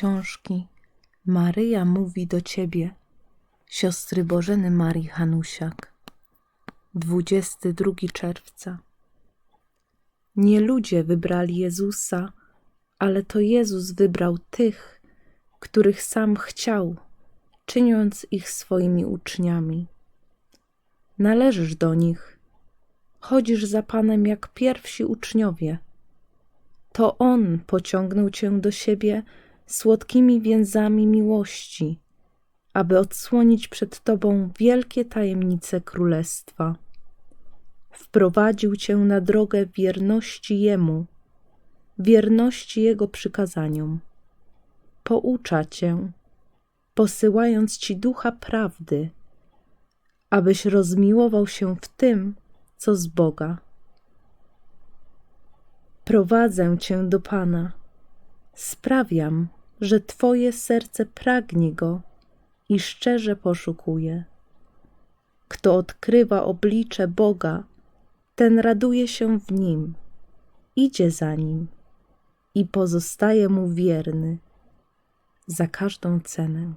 książki Maryja mówi do ciebie, siostry Bożeny Marii Hanusiak. 22 czerwca. Nie ludzie wybrali Jezusa, ale to Jezus wybrał tych, których sam chciał, czyniąc ich swoimi uczniami. Należysz do nich, chodzisz za Panem jak pierwsi uczniowie. To On pociągnął cię do siebie słodkimi więzami miłości, aby odsłonić przed Tobą wielkie tajemnice Królestwa. Wprowadził Cię na drogę wierności Jemu, wierności Jego przykazaniom. Poucza Cię, posyłając Ci ducha prawdy, abyś rozmiłował się w tym, co z Boga. Prowadzę Cię do Pana, sprawiam, że Twoje serce pragnie Go i szczerze poszukuje. Kto odkrywa oblicze Boga, ten raduje się w Nim, idzie za Nim i pozostaje Mu wierny za każdą cenę.